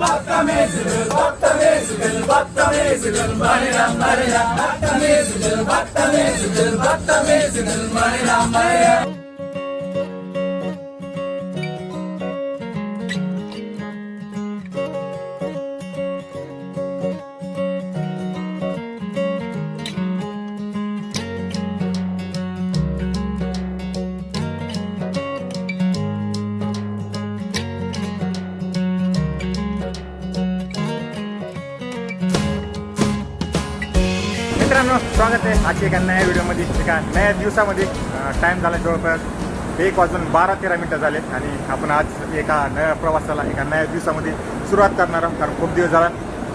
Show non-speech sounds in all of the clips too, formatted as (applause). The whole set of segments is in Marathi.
భక్త మేసుగల్ భక్త మేసుగల్ భక్త మేసుగల్ మణిరామయ్య आजच्या एका नव्या व्हिडिओमध्ये एका नव्या दिवसामध्ये टाईम झाला जवळपास एक वाजून बारा तेरा मिनटं झाले आणि आपण आज एका नव्या प्रवासाला एका नव्या दिवसामध्ये सुरुवात करणार आहोत. कारण खूप दिवस झाला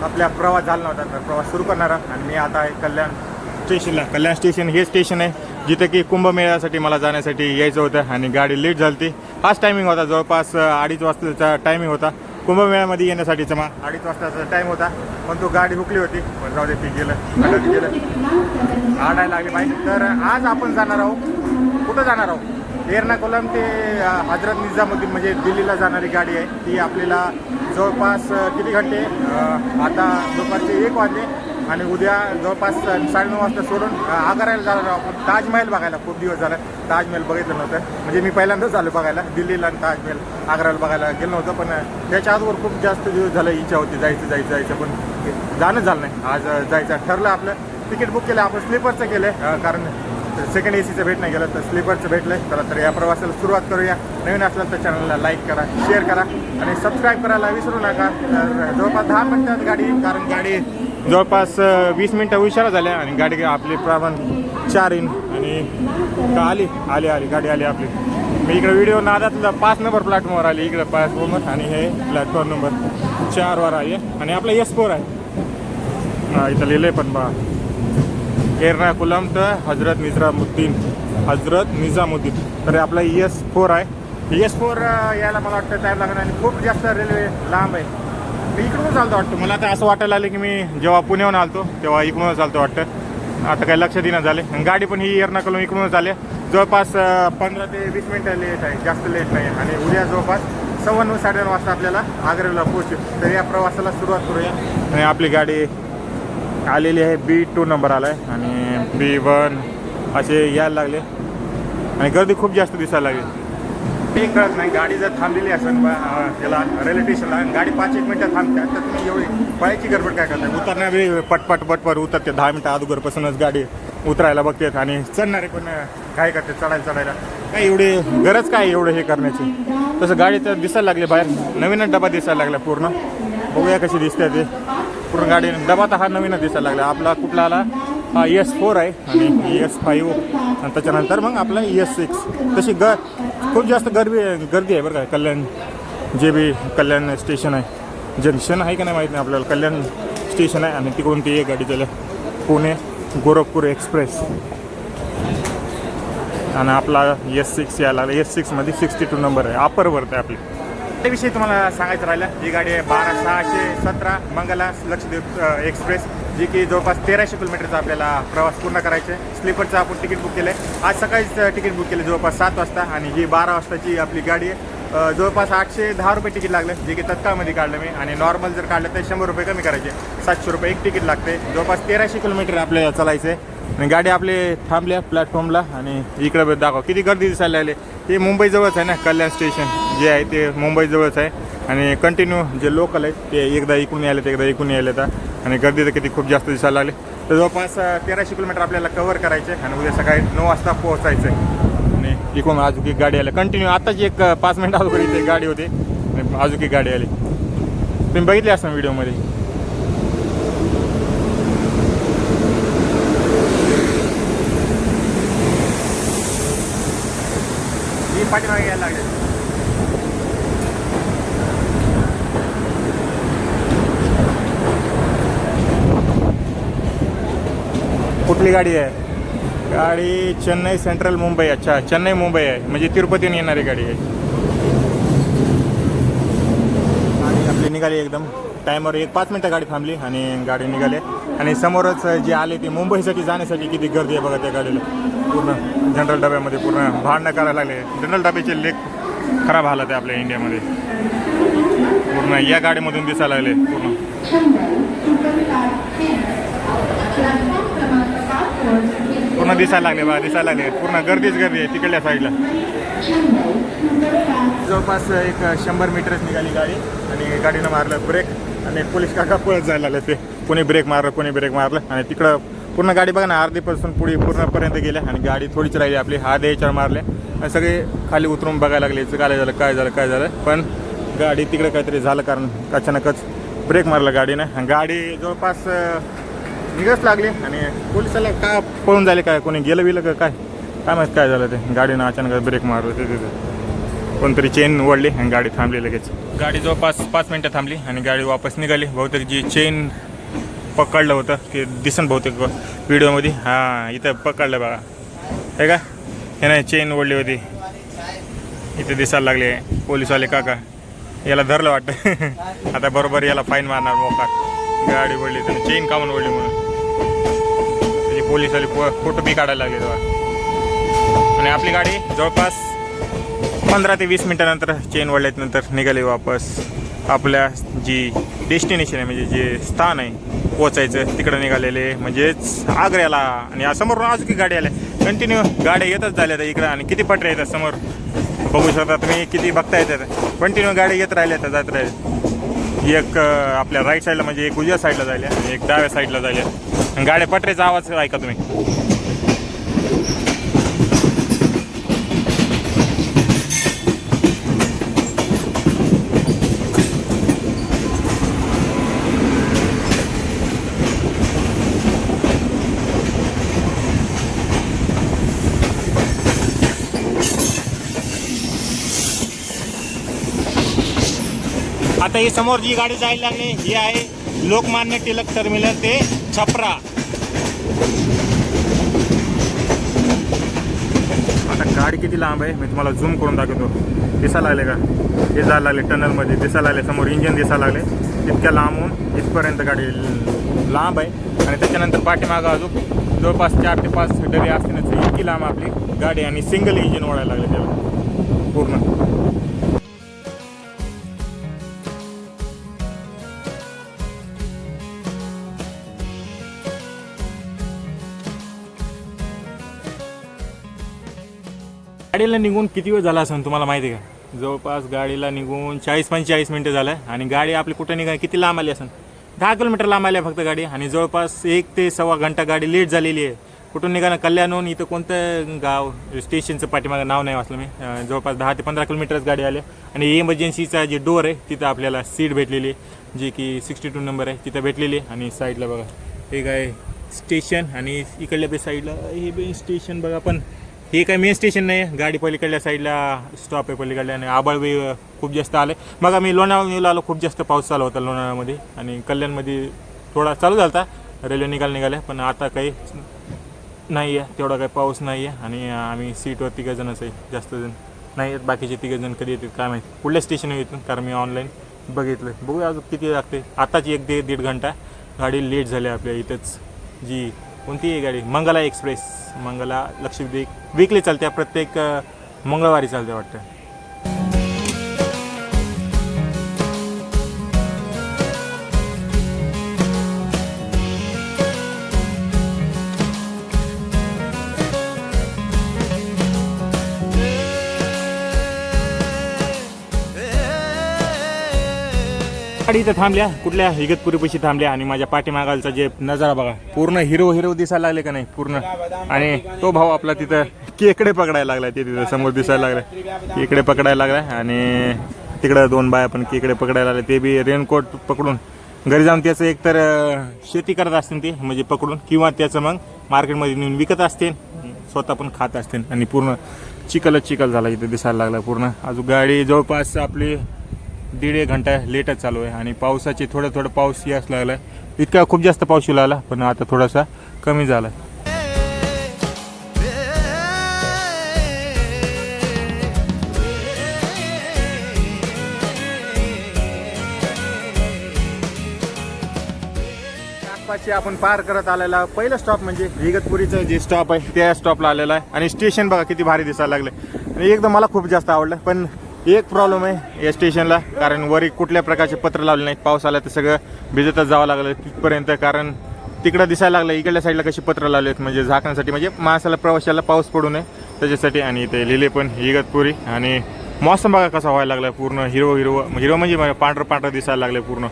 आपल्या प्रवास झाला नव्हता तर प्रवास सुरू करणार आहोत. आणि मी आता आहे कल्याण स्टेशनला कल्याण स्टेशन हे स्टेशन आहे जिथे की कुंभमेळ्यासाठी मला जाण्यासाठी यायचं होतं आणि गाडी लेट झाली हाच टायमिंग होता जवळपास अडीच वाजताचा टायमिंग होता. कुंभमेळ्यामध्ये येण्यासाठीचा मग अडीच वाजताचा टाईम होता. पण तो गाडी हुकली होती. पण जाऊ दे ती गेलं. हटत गेलं. आडायला लागली माहिती तर आज आपण जाणार आहोत. कुठं जाणार आहोत? एर्नाकुलम ते हजरत निजामुद्दीन म्हणजे दिल्लीला जाणारी गाडी आहे. ती आपल्याला जवळपास किती घंटे? आता दुपारचे एक वाजले. आणि उद्या जवळपास साडेनऊ वाजता सोडून आग्रायला जाणार आपण. ताजमहल बघायला खूप दिवस झाला. ताजमहल बघितलं नव्हतं. म्हणजे मी पहिल्यांदाच आलो बघायला. दिल्लीला आणि ताजमहल आग्र्याला बघायला गेलो नव्हतं पण त्याच्या आजवर खूप जास्त दिवस झालं इच्छा होती. जायचं जायचं जायचं पण जाणं झालं नाही. आज जायचं. ठरलं आपलं. तिकीट बुक केलं. आपण स्लीपरचं केलं. आहे कारण सेकंड ए सीचं भेट नाही गेलं तर स्लीपरचं भेटलं चला तर या प्रवासाला सुरुवात करूया. नवीन असलं तर चॅनलला लाईक करा शेअर करा आणि सबस्क्राईब करायला विसरू नका. तर जवळपास दहा मिनटात गाडी कारण गाडी जवळपास वीस मिनटं उशिरा झाल्या आणि गाडी आपली प्रमाण चार इन आणि का आली? आली आली. गाडी आली आपली. मी इकडे व्हिडिओ नादातला पाच नंबर प्लॅटफॉर्मवर आली. इकडे प्लॅटफॉर्मवर आणि हे प्लॅटफॉर्म नंबर चारवर आली. आहे आणि आपला एस फोर आहे. हा इथं लिहिलं आहे पण बा. एर्नाकुलम तर हजरत निजामुद्दीन. हजरत निजामुद्दीन. तर आपला एस फोर आहे. एस फोर यायला मला वाटतं टाईम लागणार आणि खूप जास्त रेल्वे लांब आहे. मी इकडूनच चालतो वाटतं. मला आता असं वाटायला आलं की मी जेव्हा पुण्याहून आलतो तेव्हा इकडूनच चालतो वाटतं. आता काही लक्ष देणं झाले. आणि गाडी पण ही एर्नाकुलम इकडूनच आली जवळपास पंधरा ते वीस मिनटं लेट आहे. जास्त लेट नाही. आणि उद्या जवळपास सव्वा नऊ साडेनऊ वाजता आपल्याला आग्र्याला पोहोचू तर या प्रवासाला सुरुवात करूया. आणि आपली गाडी आलेली आहे. बी टू नंबर आला आहे आणि बी वन असे यायला लागले. आणि गर्दी खूप जास्त दिसायला लागली. ते कळत नाही. गाडी जर थांबलेली असेल बा, रेल्वे स्टेशनला गाडी पाच एक मिनटं थांबते. तर तुम्ही एवढी पळायची गडबड काय करताय? उतरण्यावेळी पटपट पटपट उतरते. दहा मिनटं अगोदरपासूनच गाडी उतरायला बघतात आणि चढणारे पण काय करते चढायला चढायला. काय एवढी गरज काय एवढं हे करण्याची? तसं गाडी तर दिसायला लागली बाहेर. नवीनच डबा दिसायला लागला पूर्ण. बघूया कशी दिसते ते. पूर्ण गाडी डबा तर हा नवीनच दिसायला लागला. आपला कुठला आला? हा एस फोर आहे आणि एस फाईव्ह आणि त्याच्यानंतर मग आपला एस सिक्स तशी ग खूप जास्त गर्दी गर्दी आहे बरं का कल्याण जे बी कल्याण स्टेशन आहे. जंक्शन आहे का नाही माहीत नाही आपल्याला कल्याण स्टेशन आहे आणि तिकडून ती एक गाडी चालेल. पुणे गोरखपूर एक्सप्रेस. आणि आपला एस सिक्स यायला लागला. एस सिक्समध्ये सिक्स्टी टू नंबर आहे. अपर वर्त आहे आपली. त्याविषयी तुम्हाला सांगायचं राहिलं ही गाडी आहे बारा सहाशे सतरा मंगला लक्षद्वीप एक्सप्रेस. जी की जवळपास तेराशे किलोमीटरचा आपल्याला प्रवास पूर्ण करायचा. आहे स्लीपरचं आपण तिकीट बुक केलं आहे आज सकाळीच तिकीट बुक केलं जवळपास सात वाजता आणि ही बारा वाजताची आपली गाडी आहे. जवळपास आठशे दहा रुपये तिकीट लागलं जे की तत्काळमध्ये काढलं मी. आणि नॉर्मल जर काढलं तर शंभर रुपये कमी करायचे. सातशे रुपये एक तिकीट लागते. जवळपास तेराशे किलोमीटर आपल्याला चालायचं आहे आणि गाडी आपले थांबल्या प्लॅटफॉर्मला आणि इकडे दाखवा. किती गर्दी दिसायला लागली. हे मुंबईजवळच आहे ना कल्याण स्टेशन जे आहे ते मुंबईजवळच आहे. आणि कंटिन्यू जे लोकल आहेत ते एकदा इकडून यायलेत एकदा इकडून यायलेत. आणि गर्दी तर किती खूप जास्त दिसायला लागली. तर जवळपास तेराशे किलोमीटर आपल्याला कव्हर करायचे आहे आणि उद्या सकाळी नऊ वाजता पोहोचायचं आहे आणि इकडून अजून एक गाडी आली. कंटिन्यू आताच एक पाच मिनिट अगोदर इथे गाडी होती. आणि अजून एक गाडी आली. तुम्ही बघितली असं व्हिडिओमध्ये ही पाठीमागे यायला लागली कुठली गाडी आहे. गाडी चेन्नई सेंट्रल मुंबई अच्छा चेन्नई मुंबई आहे. म्हणजे तिरुपतीने येणारी गाडी आहे. आणि आपली निघाली एकदम. टायमवर एक पाच मिनटं गाडी थांबली आणि गाडी निघाली. आणि समोरच जे आले ते मुंबईसाठी जाण्यासाठी किती गर्दी आहे बघा त्या गाडीला. पूर्ण जनरल डब्यामध्ये पूर्ण भांडणं करायला लागले. जनरल डब्याचे लेख खराब हालत आहे आपल्या इंडियामध्ये. पूर्ण या गाडीमधून दिसायला लागले पूर्ण. पूर्ण दिसायला लागले बा दिसायला लागले. पूर्ण गर्दीच गर्दी आहे तिकडल्या साईडला जवळपास एक शंभर मीटरच निघाली गाडी आणि गाडीनं मारलं ब्रेक आणि पोलीस काका पळत जायला लागले ते. कोणी ब्रेक मारलं कोणी ब्रेक मारलं आणि तिकडं पूर्ण गाडी बघा ना अर्धीपासून पुढे पूर्णपर्यंत गेल्या आणि गाडी थोडीच राहिली आपली. हा याच्यावर मारले. आणि सगळे खाली उतरून बघायला लागले काय झालं काय झालं काय झालं. पण गाडी तिकडं काहीतरी झालं कारण अचानकच ब्रेक मारला गाडीनं. आणि गाडी जवळपास निघाच लागली आणि पोलिसाला का पळून झाले काय? कोणी गेलं बिलं का काय? काय माहीत काय झालं ते? गाडीनं अचानक ब्रेक मारलं. ते तिथे कोणतरी चेन ओढली आणि गाडी थांबली लगेच. गाडी जवळपास पाच मिनटं थांबली आणि गाडी वापस निघाली. बहुतेक जी चेन पकडलं होतं ते दिसन बहुतेक व्हिडिओमध्ये. हां इथं पकडलं बघा. हे का हे नाही चेन ओढली होती. इथे दिसायला लागले पोलीसवाले काका. याला धरलं वाटतं. (laughs) आता बरोबर याला फाईन मारणार मोका गाडी ओढली तर चेन कामून ओढली म्हणून. पोलिसवाले फो फोटो बी काढायला लागले तेव्हा. आणि आपली गाडी जवळपास पंधरा ते वीस मिनटानंतर चेन वळल्यानंतर निघाली वापस. आपल्या जी डेस्टिनेशन आहे म्हणजे जे स्थान आहे पोचायचं तिकडं निघालेले म्हणजेच आग्र्याला. आणि समोरून अजून की गाडी आल्या. कंटिन्यू गाड्या येतच झाल्या तर इकडं आणि किती पटऱ्या येतात समोर. बघू शकता तुम्ही किती बघता येतात कंटिन्यू गाड्या येत राहिल्या तर जात राहिल्या. एक आपल्या राईट साईडला म्हणजे एक उजव्या साईडला जायल्या एक डाव्या साईडला जायल्या गाड्या पटरेचा आवाज ऐका तुम्ही. आता ही समोर जी गाडी जायला लागली ही आहे लोकमान्य टिळक टर्मिनल ते छपरा. आता गाडी किती लांब आहे? मी तुम्हाला झूम करून दाखवतो. दिसायला लागले का? हे जायला लागले टनलमध्ये. दिसायला लागले समोर इंजिन दिसायला लागले. इतक्या लांबून इथपर्यंत गाडी लांब आहे. आणि त्याच्यानंतर पाठीमागं अजून जवळपास चार ते पाच डबे असतील इतकी लांब आपली गाडी आणि सिंगल इंजिन ओढायला लागले त्याला. पूर्ण. गाडीला निघून किती वेळ झाला असेल तुम्हाला माहिती आहे का? जवळपास गाडीला निघून चाळीस पंचेचाळीस मिनटं झालं आणि गाडी आपली कुठं निघा किती लांब आली असेल? दहा किलोमीटर लांब आली आहे फक्त गाडी. आणि जवळपास एक ते सव्वा घंटा गाडी लेट झालेली आहे. कुठून निघालं? कल्याणहून इथं कोणतं गाव स्टेशनचं पाठीमागं नाव नाही वाचलं मी. जवळपास दहा ते पंधरा किलोमीटरच गाडी आली. आणि इमर्जन्सीचा जे डोअर आहे तिथं आपल्याला सीट भेटलेली आहे. की सिक्स्टी टू नंबर आहे तिथं भेटलेली आहे. आणि साईडला बघा. एक आहे स्टेशन आणि इकडल्या बी साईडला हे बी स्टेशन बघा. पण हे काय मेन स्टेशन नाही आहे. गाडी पलीकडल्या साईडला स्टॉप आहे पलीकडल्या. आणि आबाळ बी खूप जास्त आले मग आम्ही लोणावळीला आलो खूप जास्त पाऊस चालू होता लोणावळ्यामध्ये. आणि कल्याणमध्ये थोडा चालू झाला होता रेल्वे निघाल निघाल्या पण आता काही नाही आहे तेवढा काही पाऊस नाही आहे आणि आम्ही सीटवर तिघंजणच आहे जास्त जण. नाही आहेत बाकीचे तिघंजण कधी येतात काय माहिती. कुठल्या स्टेशनवर येतील कारण मी ऑनलाईन बघितलं बघूया अजून किती लागते. आताची एक दीड दीड घंटा. गाडी लेट झाली आपल्या इथंच. जी कोणती आहे गाडी. मंगला एक्सप्रेस मंगला लक्षद्वीप. वीकली चालते प्रत्येक मंगळवारी चालते वाटतं. गाडी इथं थांबल्या. कुठल्या? इगतपुरीपाशी थांबल्या आणि माझ्या पाठीमागालचा जे नजारा बघा. पूर्ण हिरो हिरो दिसायला लागले का नाही? पूर्ण. आणि तो भाऊ आपला तिथं केकडे पकडायला लागला. ते तिथं समोर दिसायला लागला. केकडे पकडायला लागला आणि तिकडं दोन बाया पण केकडे पकडायला लागले. ते बी रेनकोट पकडून. घरी जाऊन त्याचं एकतर शेती करत असतील ते म्हणजे पकडून. किंवा त्याचं मग मार्केटमध्ये नेऊन विकत असतील. स्वतः पण खात असतील. आणि पूर्ण चिकलच चिकल झाला इथं दिसायला लागला पूर्ण. अजून गाडी जवळपास आपली दीड एक घंटा लेटच चालू आहे आणि पावसाचे थोडं थोडं पाऊस यास लागला इतका खूप जास्त पाऊस येऊ लागला पण आता थोडासा कमी झाला आपण पार करत आलेला पहिलं स्टॉप म्हणजे इगतपुरीचं जे स्टॉप आहे त्या स्टॉपला आलेला आहे. आणि स्टेशन बघा किती भारी दिसायला लागलं आणि एकदम मला खूप जास्त आवडलं पण एक प्रॉब्लेम आहे या स्टेशनला कारण वरी कुठल्या प्रकारचे पत्र लावले नाहीत. पाऊस आला तर सगळं भिजतच जावं लागलं तिथपर्यंत. कारण तिकडं दिसायला लागलं इकडल्या साईडला कशी पत्र लावलेत म्हणजे झाकण्यासाठी म्हणजे माणसाला प्रवाशाला पाऊस पडू नये. त्याच्यासाठी आणि ते लिहिले पण इगतपुरी. आणि मौसम बघा कसा व्हायला लागला पूर्ण. हिरवं हिरवं हिरवं म्हणजे पांढरं पांढरं दिसायला लागलं पूर्ण.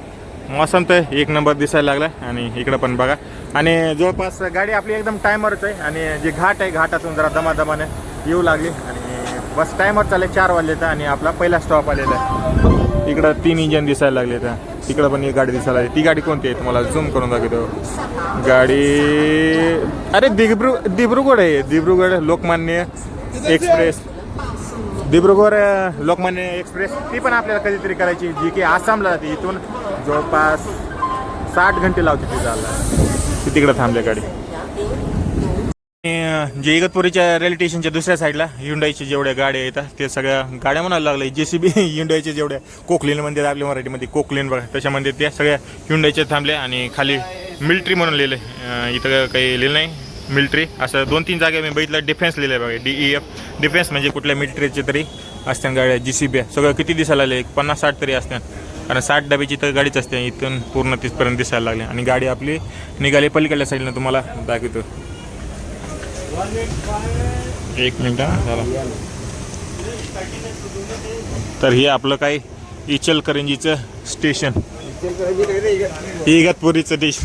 मौसम तर एक नंबर दिसायला लागला आणि इकडं पण बघा. आणि जवळपास गाडी आपली एकदम टायमरच आहे. आणि जे घाट आहे घाटातून जरा दमादमाने येऊ लागली. आणि बस टायमर चालले चार वाजले तर आणि आपला पहिला स्टॉप आलेला आहे. इकडं तीन इंजन दिसायला लागले तर. तिकडं पण एक गाडी दिसायला लागली. ती गाडी कोणती आहे? तुम्हाला झूम करून दाखवतो. गाडी अरे दिब्रु दिब्रुगड आहे. दिब्रुगड लोकमान्य एक्सप्रेस. दिब्रुगड लोकमान्य एक्सप्रेस. ती पण आपल्याला कधीतरी करायची. जी की आसामला जाते. इथून जवळपास साठ घंटे लावते ती जायला. ती तिकडं थांबल्या गाडी. जे इगतपुरीच्या रेल्वे स्टेशनच्या दुसऱ्या साईडला युंडाईच्या जेवढ्या गाड्या येतात ते सगळ्या गाड्या म्हणायला लागल्या जे सी बी हिंडाईच्या जेवढ्या कोकलेन म्हणतात आपल्या मराठीमध्ये कोकलेन बघा त्याच्यामध्ये त्या सगळ्या युंडाईच्या थांबल्या आणि खाली मिलिटरी म्हणून लिहिलं इथं काही लिहिलं नाही. मिलिटरी असं दोन तीन जागा मी बघितलं डिफेन्स लिहिलं आहे बघा डी ई एफ डिफेन्स म्हणजे कुठल्या मिलिटरीचे तरी असत्या गाड्या जी सी बी सगळं किती दिसायला लागले? एक पन्नास साठ तरी असतात कारण साठ डब्याची तर गाडीच असते इथून पूर्ण तिथपर्यंत दिसायला लागली. आणि गाडी आपली निघाली पलीकडल्या साईडनं तुम्हाला दाखवतो. एक मिनिट झाला. तर हे आपलं काय इचलकरंजीचं स्टेशन इगतपुरीचं स्टेशन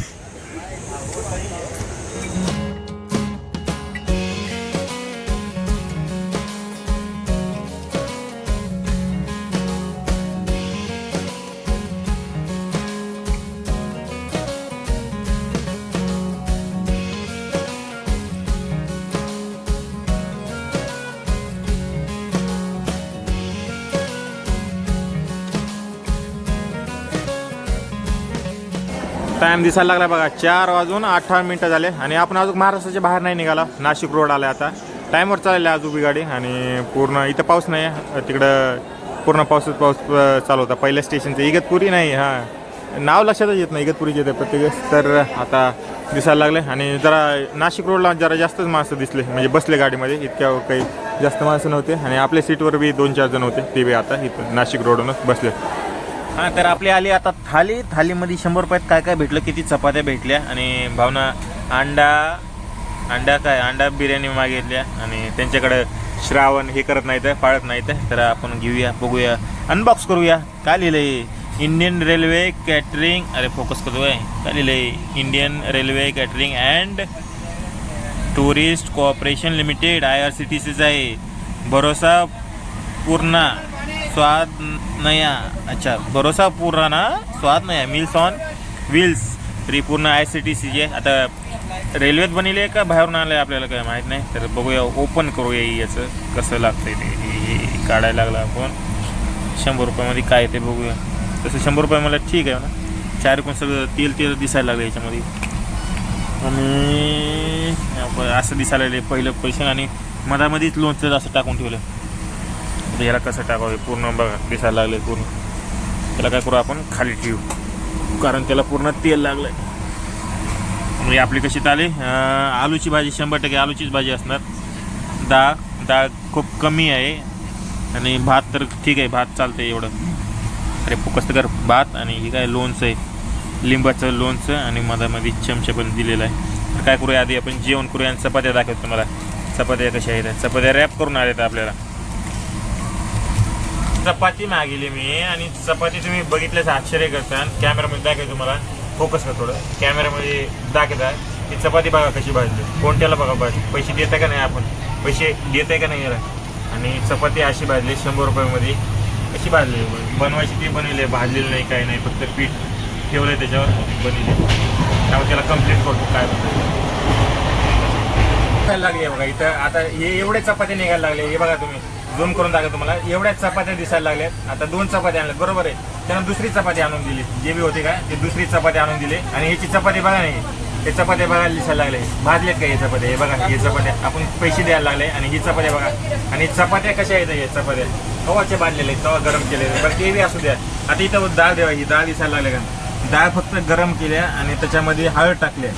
दिसायला लागला बघा चार वाजून अठरा मिनटं झाले आणि आपण अजून महाराष्ट्राच्या बाहेर नाही निघाला. नाशिक रोड आला आता. टाईमवर चाललेली अजून आज उभी गाडी आणि पूर्ण इथं पाऊस नाही आहे. तिकडं पूर्ण पाऊसच पाऊस चालू होता. पहिल्या स्टेशनचं इगतपुरी नाही हां. नाव लक्षातच येत नाही इगतपुरीचे येते प्रत्येक तर आता दिसायला लागले आणि जरा नाशिक रोडला जरा जास्तच माणसं दिसले. म्हणजे बसले गाडीमध्ये इतक्या काही जास्त माणसं नव्हते. आणि आपल्या सीटवर बी दोन चार जण होते. ते बी आता इथं नाशिक रोडवरूनच बसले. हा तर आपली आली आता थाली. थालीमध्ये शंभर रुपयात काय काय भेटलं? किती चपात्या भेटल्या? आणि भावना अंडा अंडा काय? अंडा बिर्याणी मागितल्या. आणि त्यांच्याकडं श्रावण हे करत नाहीत पाळत नाहीत. तर आपण घेऊया बघूया. अनबॉक्स करूया. काय लिहिलंय? इंडियन रेल्वे कॅटरिंग अरे फोकस करतोय काय लिहिलंय? Indian railway catering and tourist cooperation limited I R C T सीचा आहे. भरोसा पूर्णा. स्वाद नया। अच्छा भरोसा पुराणा स्वाद नया। मिल्स ऑन व्हील्स तरी पूर्ण आय सी टी सी जे. आता रेल्वेत बनले का बाहेरून आलं आहे आपल्याला काय माहीत नाही. तर बघूया ओपन करूया याचं. कसं लागतंय ते. हे- काढायला लागलं आपण. शंभर रुपयामध्ये काय ते बघूया. तसं शंभर रुपये मला ठीक आहे ना. चार कोण सगळं तेल तेल दिसायला लागलं याच्यामध्ये. आणि असं दिसायला लागले पहिलं पैसे आणि मधामध्येच लोणचं असं टाकून ठेवलं. याला कसं टाकावं पूर्ण बघा दिसायला लागले पूर्ण. त्याला काय करू आपण खाली ठेवू. कारण त्याला पूर्ण तेल लागलंय. म्हणजे आपली कशी ताली आलूची भाजी शंभर टक्के आलूचीच भाजी असणार. डाळ डाळ खूप कमी आहे. आणि भात तर ठीक आहे भात चालतंय एवढं. अरे फोकस तर कर भात आणि हे काय लोणचं आहे. लिंबाचं लोणचं आणि मधामध्ये चमचा पण दिलेला आहे. तर काय करूया आधी आपण? जेवण करूया आणि चपात्या दाखवतो तुम्हाला. चपात्या कशा आहेत? चपात्या रॅप करून आल्या आपल्याला. चपाती मागितली मी आणि चपाती तुम्ही बघितल्याचं आश्चर्य करता. कॅमेरामध्ये दाखवतो तुम्हाला. फोकस कर थोडं. कॅमेरामध्ये दाखवता ती चपाती बघा कशी भाजली. कोणत्याला बघा भाजली. पैसे देता का नाही आपण? पैसे देत आहे का नाही याला? आणि चपाती अशी भाजली शंभर रुपयामध्ये कशी भाजली? बनवायची ती बनवली आहे भाजलेली नाही काही नाही. फक्त पीठ ठेवलं आहे त्याच्यावर बनवली. त्यामुळे त्याला कंप्लीट करतो काय बनतं लागली बघा इथं. आता हे एवढे चपाती निघायला लागले. हे बघा तुम्ही. झूम करून दाखवतो तुम्हाला. एवढ्या चपात्या दिसायला लागल्यात. आता दोन चपात्या आणल्या बरोबर आहे. त्यानं दुसरी चपाती आणून दिली. जे बी होते काय ते दुसरी चपाती आणून दिली. आणि ह्याची चपाती बघा नाही हे. चपात्या बघायला दिसायला लागले. भाजलेत का हे चपात्या? हे बघा हे चपात्या. आपण पैसे द्यायला लागले आणि ही चपात्या बघा. आणि चपात्या कशा आहेत हे चपात्या? तवाचे बांधलेले तवा गरम केलेले बरं ते बी असू द्या आता इथं डाळ देवा ही डाळ दिसायला लागले का? डाळ फक्त गरम केल्या आणि त्याच्यामध्ये हळद टाकल्या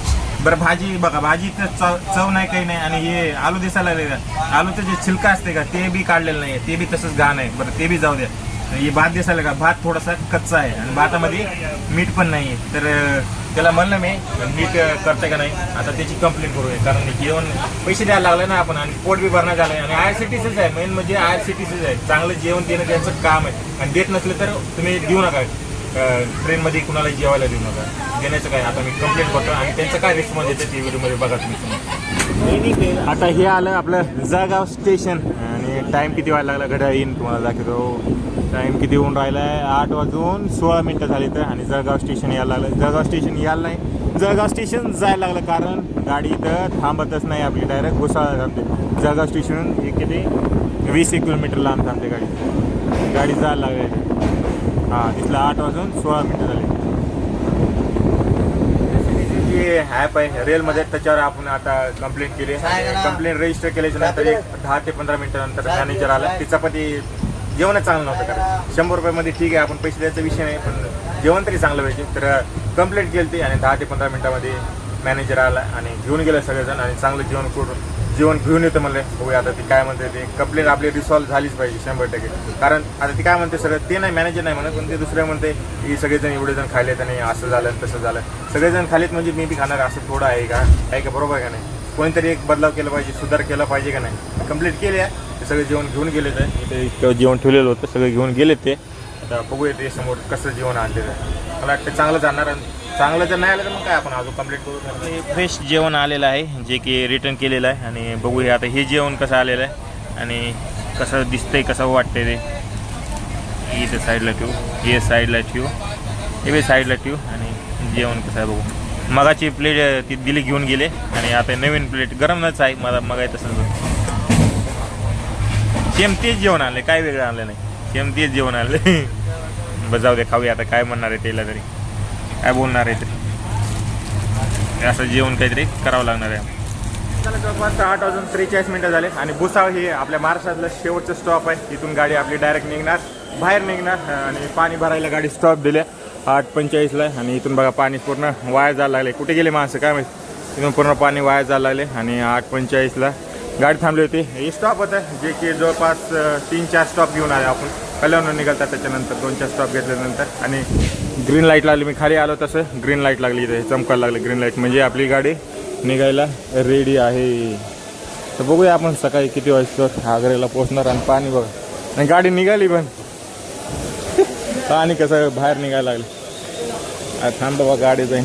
बरं भाजी बघा भाजी तर चव चव नाही काही नाही. आणि हे आलू दिसायला लागले का? आलूचं जे छिलका असते का ते बी काढलेलं नाही ते बी तसंच घाण आहे. बरं ते बी जाऊ द्या. हे भात दिसायला का? भात थोडासा कच्चा आहे. आणि भातामध्ये मीठ पण नाही आहे तर त्याला म्हणलं मी मीठ करते का नाही? आता त्याची कंप्लेंट करूया. कारण जेवण पैसे द्यायला लागले ना आपण आणि पोट बी भरण्यात आलं आणि आय सी टी सीच आहे. मेन म्हणजे आय सी टी सीच आहे. चांगलं जेवण देणं त्यांचं काम आहे. आणि देत नसलं तर तुम्ही देऊ नका. ट्रेनमध्ये कुणाला जेवायला देऊ नका. देण्याचं काय? आता मी कंप्लेंट करतो आणि त्यांचं काय रिस्पॉन्स येते टी व्हीमध्ये बघा तुम्ही. आता हे आलं आपलं जळगाव स्टेशन आणि टाईम किती व्हायला लागला? घड्याळ येईन तुम्हाला दाखवतो. टाईम किती होऊन राहिला आहे आठ वाजून सोळा मिनटं झाली तर आणि जळगाव स्टेशन यायला लागलं. जळगाव स्टेशन यायला नाही. जळगाव स्टेशन जायला लागलं कारण गाडी इथं थांबतच नाही आपली डायरेक्ट घुसाळा थांबते. जळगाव स्टेशन हे किती वीस एक किलोमीटर लांब थांबते गाडी. गाडी जायला लागली. हां तिथलं आठ वाजून सोळा मिनटं झाली. जे ॲप आहे रेलमध्ये त्याच्यावर आपण आता कंप्लेंट केली. कंप्लेंट रजिस्टर केल्याच्यानंतर एक दहा ते पंधरा मिनिटानंतर मॅनेजर आला. ती चपाती जेवणच चांगलं नव्हतं कारण शंभर रुपयामध्ये ठीक आहे आपण पैसे द्यायचा विषय नाही पण जेवण तरी चांगलं पाहिजे. तर कंप्लेंट केली ती आणि दहा ते पंधरा मिनिटामध्ये मॅनेजर आला आणि घेऊन गेलं सगळेजण आणि चांगलं जेवण करून जेवण घेऊन येतं म्हणले. बघूया आता ती काय म्हणते ते. कंप्लेंट आपली रिसॉल्व्ह झालीच पाहिजे शंभर टक्के. कारण आता ती काय म्हणते सगळं ते नाही मॅनेजर नाही म्हणत पण ते दुसरे म्हणते की सगळेजण एवढे जण खाल्लेत आणि असं झालं तसं झालं. सगळेजण खालीत म्हणजे मी बी खाणार असं थोडं आहे का? आहे का बरोबर आहे का नाही? कोणीतरी एक बदलाव केला पाहिजे सुधार केला पाहिजे का नाही? कंप्लीट केली. आहे ते सगळे जेवण घेऊन गेले ते. इथे इतकं जेवण ठेवलेलं होतं सगळे घेऊन गेले ते. आता बघूया ते समोर कसं जेवण आणलेलं आहे. मला वाटतं चांगलं जाणार आणि चांगलं जर नाही आलं तर मग काय आपण अजून कंप्लीट करू फ्रेश जेवण आलेलं आहे जे की रिटर्न केलेलं आहे. आणि बघूया आता हे जेवण कसं आलेलं आहे आणि कसं दिसतंय कसं वाटतंय ते. इथं साईडला ठेवू. हे साईडला ठेवू. हे बी साईडला ठेवू आणि जेवण कसं आहे बघू. मगाची प्लेट ती दिली घेऊन गेले आणि आता नवीन प्लेट गरमच आहे. मला मग आहे तसं सेम तेच जेवण आलं काय वेगळं आणलं नाही. सेम तेच जेवण आलं (laughs) बस दे खाऊया आता. काय म्हणणार आहे त्याला तरी. काय बोलणार आहे ते? असं जेवण काहीतरी करावं लागणार आहे. जवळपास आठ वाजून त्रेचाळीस मिनटं झाले आणि भुसावळ हे आपल्या महाराष्ट्रातलं शेवटचं स्टॉप आहे. इथून गाडी आपली डायरेक्ट निघणार बाहेर निघणार आणि पाणी भरायला गाडी स्टॉप दिल्या आठ पंचेचाळीसला आणि इथून बघा पाणी पूर्ण वाया जायला लागले. कुठे गेले माणसं काय माहिती? इथून पूर्ण पाणी वाया जायला लागले आणि आठ पंचेचाळीसला गाडी थांबली होती. हे स्टॉप होतं जे की जवळपास तीन चार स्टॉप घेऊन आले आपण. कल्याणवर निघालतात त्याच्यानंतर दोन चार स्टॉप घेतल्यानंतर आणि ग्रीन लाइट लागली मी खाली आलो तसं. ग्रीन लाइट लागली इथे चमकायला लागली ग्रीन लाइट म्हणजे आपली गाडी निघायला रेडी आहे. तर बघूया आपण सकाळी किती वाजता आग्र्याला पोचणार आणि पाणी बघा. आणि गाडी निघाली पण. (laughs) पाणी कसं बाहेर निघायला लागले. थांब बघा गाडी जाईन.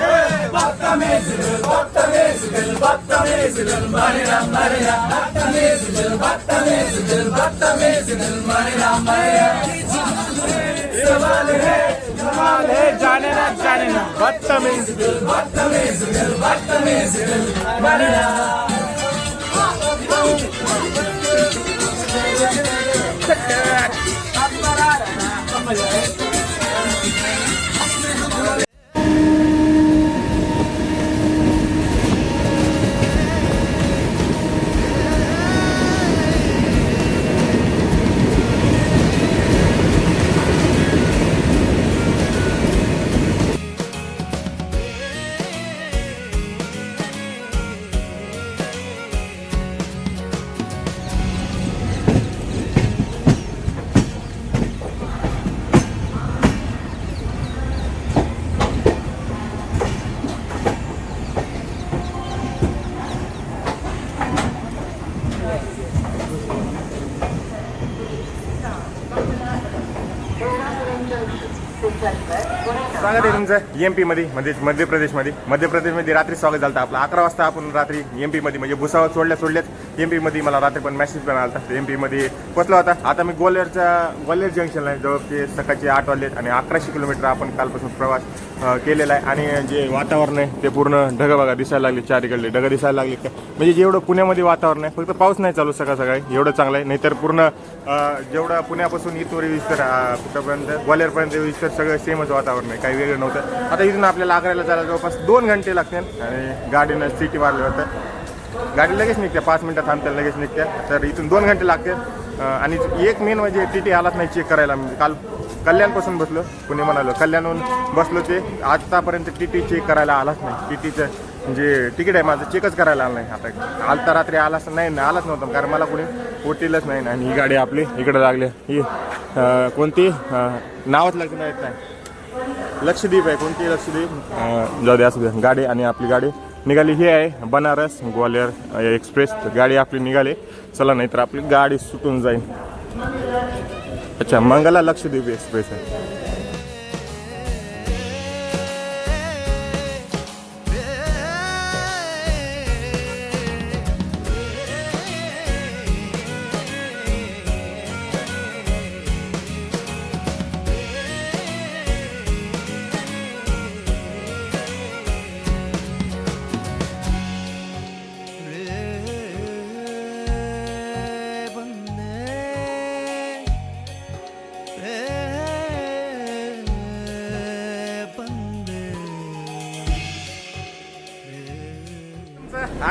Buttamesigal, Buttamesigal, Buttamesigal, Marina, Marina, Buttamesigal, Buttamesigal, Buttamesigal, Marina, Marina. Saval hai, Saval hai, jaane na, jaane na, Buttamesigal, Buttamesigal, Buttamesigal, Marina. स्वागत आहे तुमचं. एम पीमध्ये म्हणजे मध्य प्रदेशमध्ये. मध्य प्रदेशमध्ये रात्री स्वागत झालं आपलं. अकरा वाजता आपण रात्री एम पीमध्ये म्हणजे भुसावा सोडल्या सोडल्यात एम पीमध्ये मला रात्री पण मेसेज पण आला होता एम पीमध्ये पोचला होता आता मी ग्वाल्हेरच्या ग्वाल्हेर जंक्शनला आहे. जवळ ते सकाळचे आठ वाजले आणि अकराशे किलोमीटर आपण कालपासून प्रवास केलेला आहे. आणि जे वातावरण आहे ते पूर्ण ढगं बघा दिसायला लागले चारीकडले ढगं दिसायला लागले म्हणजे जेवढं पुण्यामध्ये वातावरण आहे फक्त पाऊस नाही चालू सकाळ सकाळी. एवढं चांगलं आहे. नाहीतर पूर्ण जेवढं पुण्यापासून इथवर विस्तर कुठंपर्यंत? ग्वाल्हेरपर्यंत विस्तर सगळं सेमच वातावरण आहे. काही वेगळं नव्हतं. आता इथून आपल्याला आग्र्याला जायला जवळपास दोन घंटे लागतील. आणि गाडीनं सिटी मारलं होतं गाडी लगेच निघते. पाच मिनटं थांबते लगेच निघते. तर इथून दोन घंटे लागते आणि एक मेन म्हणजे टी टी आलाच नाही चेक करायला. म्हणजे काल कल्याणपासून बसलो. पुणे म्हणालो. कल्याणहून बसलो ते आतापर्यंत टी टी चेक करायला आलाच नाही. टी टीचं म्हणजे तिकीट आहे माझं चेकच करायला आलं नाही. आता आलता रात्री आलाच नाही ना आलाच नव्हतं कारण मला कोणी ओटीलच नाही. आणि ही गाडी आपली इकडे लागली. ही कोणती? नावात लक्ष नाही येत नाही. लक्षद्वीप आहे कोणती लक्षद्वीप? जाऊ दे असू दे. गाडी आणि आपली गाडी निघाली. ही आहे बनारस ग्वालियर एक्सप्रेस. गाडी आपली निघाली. चला नाही तर आपली गाडी सुटून जाईल. अच्छा मंगला लक्षद्वीप एक्सप्रेस आहे.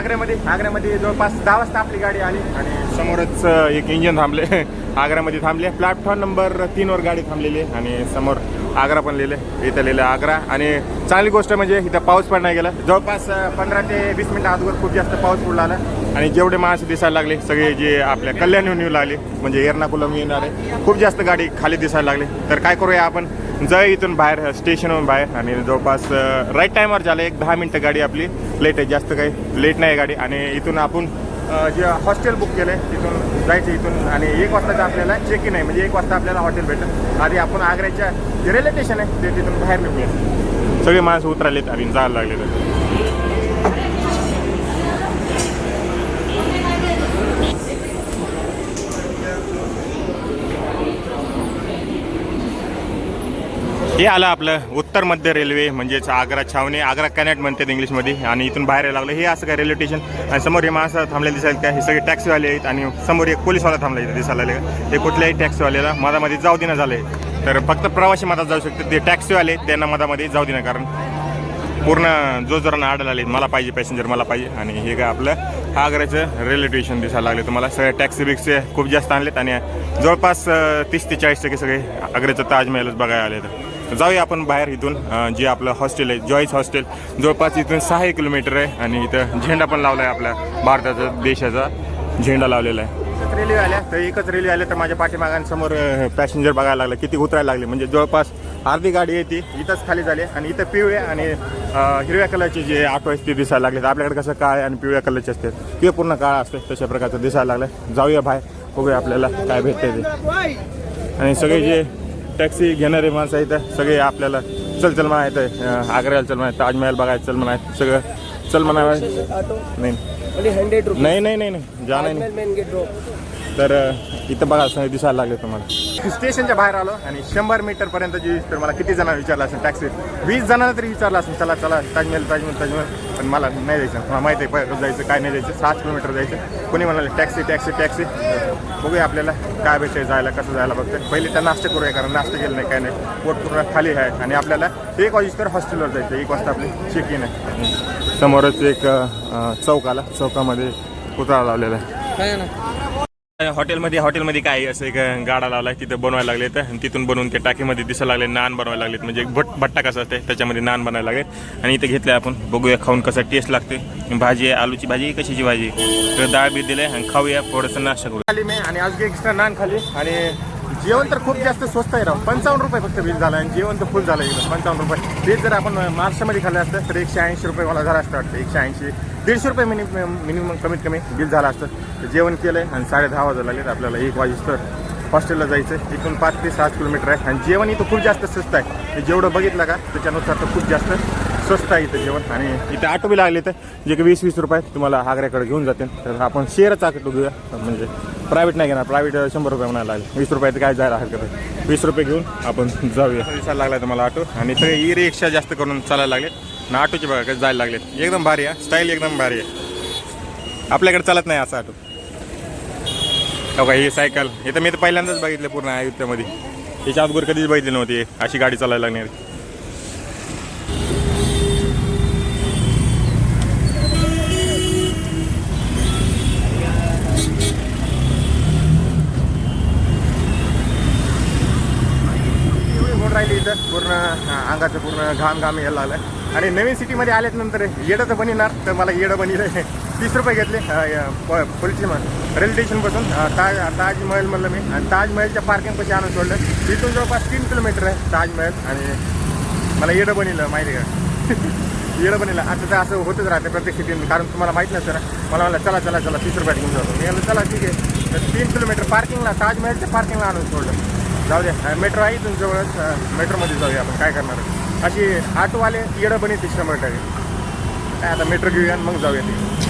आग्र्यामध्ये आग्र्यामध्ये जवळपास दहा वाजता आपली गाडी आली आणि समोरच एक इंजिन थांबले. (laughs) आग्र्यामध्ये थांबले. प्लॅटफॉर्म नंबर तीनवर गाडी थांबलेली आहे आणि समोर आग्रा पण लिहिले. इथं लिहिलं आग्रा. आणि चांगली गोष्ट म्हणजे इथं पाऊस पण नाही गेला. जवळपास पंधरा ते वीस मिनिटं अगोदर खूप जास्त पाऊस पडला आला आणि जेवढे माणसं दिसायला लागले सगळे जे आपल्या कल्याण येऊ लागले म्हणजे एर्नाकुलम येणार आहे खूप जास्त गाडी खाली दिसायला लागली. तर काय करूया आपण? जळ इथून बाहेर स्टेशनवरून बाहेर. आणि जवळपास राईट टायमावर झालं एक दहा मिनटं गाडी आपली लेट आहे. जास्त काही लेट नाही गाडी. आणि इथून आपण जे हॉस्टेल बुक केलं आहे तिथून जायचं इथून. आणि एक वाजताचं आपल्याला चेक इन आहे. म्हणजे एक वाजता आपल्याला हॉटेल भेटेल. आधी आपण आग्र्याच्या जे रेल्वे स्टेशन आहे ते तिथून बाहेर निघूया. सगळे माणसं उतरालेत आणि जायला लागलेत. हे आलं आपलं उत्तर मध्य रेल्वे म्हणजेच आग्रा छावणी. आग्रा कॅनेट म्हणतात इंग्लिशमध्ये आणि इथून बाहेर यायला लागलं. हे असं काय रेल्वे स्टेशन? आणि समोर हे माणसं थांबलेले दिसायला काय हे सगळे टॅक्सीवाले आहेत आणि समोर एक पोलीसवाला थांबला इथे दिसायला लागले. हे कुठल्याही टॅक्सीवाल्याला मधामध्ये जाऊ देणं आहे तर फक्त प्रवासी मधात जाऊ शकते ते टॅक्सीवाले आहेत, त्यांना मधामध्ये जाऊ देणं. कारण पूर्ण जो जोरानं आले मला पाहिजे पॅसेंजर मला पाहिजे. आणि हे काय आपलं आग्र्याचं रेल्वे स्टेशन दिसायला लागले तुम्हाला. सगळे टॅक्सी बिक्सी खूप जास्त आणलेत. आणि जवळपास तीस ते चाळीस टक्के सगळे आग्र्याचं ताजमहलच बघायला आले तर जाऊया आपण बाहेर इथून जे आपलं हॉस्टेल आहे जॉईस हॉस्टेल. जवळपास इथून सहा किलोमीटर आहे आणि इथं झेंडा पण लावला आहे आपल्या भारताचा देशाचा. झेंडा लावलेला आहे. रेल्वे आल्या तर एकच रेल्वे आल्या तर माझ्या पाठीमागांसमोर पॅसेंजर बघायला लागलं. किती उतरायला लागले. म्हणजे जवळपास अर्धी गाडी आहे ती इथंच खाली झाली. आणि इथं पिवळे आणि हिरव्या कलरचे जे ऑटो आहेत ते दिसायला लागले आपल्याकडे कसं काळे आणि पिवळ्या कलरचे असते ते पूर्ण काळा असते तशा प्रकारचं दिसायला लागलं जाऊया बाहेर बघूया आपल्याला काय भेटते ते. आणि सगळे जे टॅक्सी घेणारे माणसं आहेत सगळे आपल्याला चल चल म्हणायचं आहे आग्र्याला चल म्हणायचं ताजमहल बघायचं चल म्हणायचं सगळं चल म्हणावं ऑटो नाही. रुपीज नाही नाही नाही नाही जाणार नाही. तर इथं बघा दिसायला लागले तुम्हाला. स्टेशनच्या बाहेर आलो आणि शंभर मीटर पर्यंत जी तर मला किती जणांना विचारलं असेल टॅक्सीत वीस जणांना तरी विचारलं असेल चला चला ताजमहल ताजमहल ताजमहल. पण मला नाही जायचं. मला माहिती आहे जायचं काय नाही जायचं. सात किलोमीटर जायचं. कोणी म्हणाले टॅक्सी टॅक्सी टॅक्सी बघूया आपल्याला काय भेटते जायला कसं जायला बघते पहिले त्या नाश्ता करूया कारण नाश्ता केलं नाही काय नाही. पोट पूर्ण खाली आहे. आणि आपल्याला एक वाजेतर हॉस्टेलवर जायचं एक वाजता आपली चेक इन आहे. समोरच एक चौक आला. चौकामध्ये पुतळा लावलेला आहे. काय हॉटेलमध्ये हॉटेलमध्ये काय असं एक गाडा लावलाय तिथं बनवायला लागलेत आणि तिथून बनवून ते टाकीमध्ये दिसायला लागले नान बनवायला लागलेत. म्हणजे भट भट्टा कसा असते त्याच्यामध्ये नान बनवायला लागेल आणि इथे घेतलं आपण बघूया खाऊन कसा टेस्ट लागते भाजी आहे आलूची भाजी कशीची कशाची भाजी तर डाळ बी दिले आणि खाऊया थोडंसं नाश्ता करू खाली मी आणि आज एक्स्ट्रा नान खाली. आणि जेवण तर खूप जास्त स्वस्त आहे राव. पंचावन्न रुपये फक्त बिल झालं आणि जेवण तर फुल झालं एकदम पंचावन्न रुपये. तेच जर आपण महाराष्ट्रामध्ये खाल्लं असतं तर एकशे ऐंशी रुपये मला झालं असतं वाटतं. एकशे ऐंशी दीडशे रुपये मिनिमम मिनिमम कमीत कमी बिल झालं असतं. तर जेवण केलं आणि साडे दहा वाजता लागले आपल्याला एक वाजेस्तर हॉस्टेलला जायचं आहे इथून पाच ते सहा किलोमीटर आहे. आणि जेवण इथं खूप जास्त स्वस्त आहे. जेवढं बघितलं का त्याच्यानुसार तर खूप जास्त स्वस्त आहे इथं जेवण. आणि इथे ऑटो बी लागले तर जे की वीस वीस रुपये तुम्हाला आग्र्याकडे घेऊन जाते तर आपण शेअरच ऑटो घेऊया म्हणजे प्रायव्हेट नाही घेणार. प्रायव्हेट शंभर रुपये म्हणायला लागले. वीस रुपये काय जायला हरकत आहे वीस रुपये घेऊन आपण जाऊया. दिसायला लागला तुम्हाला ऑटो. आणि इथे ई रिक्षा जास्त करून चालायला लागले. आणि ऑटोचे बघा जायला लागले. एकदम भारी आहे. स्टाईल एकदम भारी आहे. आपल्याकडे चालत नाही असा ऑटो. हो बघा ही सायकल इथं मी तर पहिल्यांदाच बघितलं पूर्ण आयुष्यामध्ये त्याच्या अगोदर कधीच बघितली नव्हती. अशी गाडी चालायला लागणार एवढी इथं. पूर्ण अंगाचं पूर्ण घाम घाम यायला लागलं आणि नवीन सिटीमध्ये आल्यानंतर येडं तर बनिणार तर मला येडं बनिलं तीस रुपये घेतले पोलीस रेल्वे स्टेशनपासून ताज ताजमहल म्हणलं मी. आणि ताजमहलच्या पार्किंगपाशी आणून सोडलं. तिथून जवळपास तीन किलोमीटर आहे ताजमहल. आणि मला येडं बनिलं माहिती का? (laughs) येडं बनिलं. आता तर असं होतच राहते प्रत्येक सिटीमध्ये कारण तुम्हाला माहीत नसतं ना. मला म्हणलं चला चला चला तीस रुपयात घेऊन जातो मी म्हणलं चला ठीक आहे. तर तीन किलोमीटर पार्किंगला ताजमहलच्या पार्किंगला आणून सोडलं. जाऊ द्या मेट्रो आहे इथून जवळच मेट्रोमध्ये जाऊया आपण. काय करणार? अशी ऑटोवाले येडं पण येते शंभर टक्के. काय आता मेट्रो घेऊया आणि मग जाऊया ते.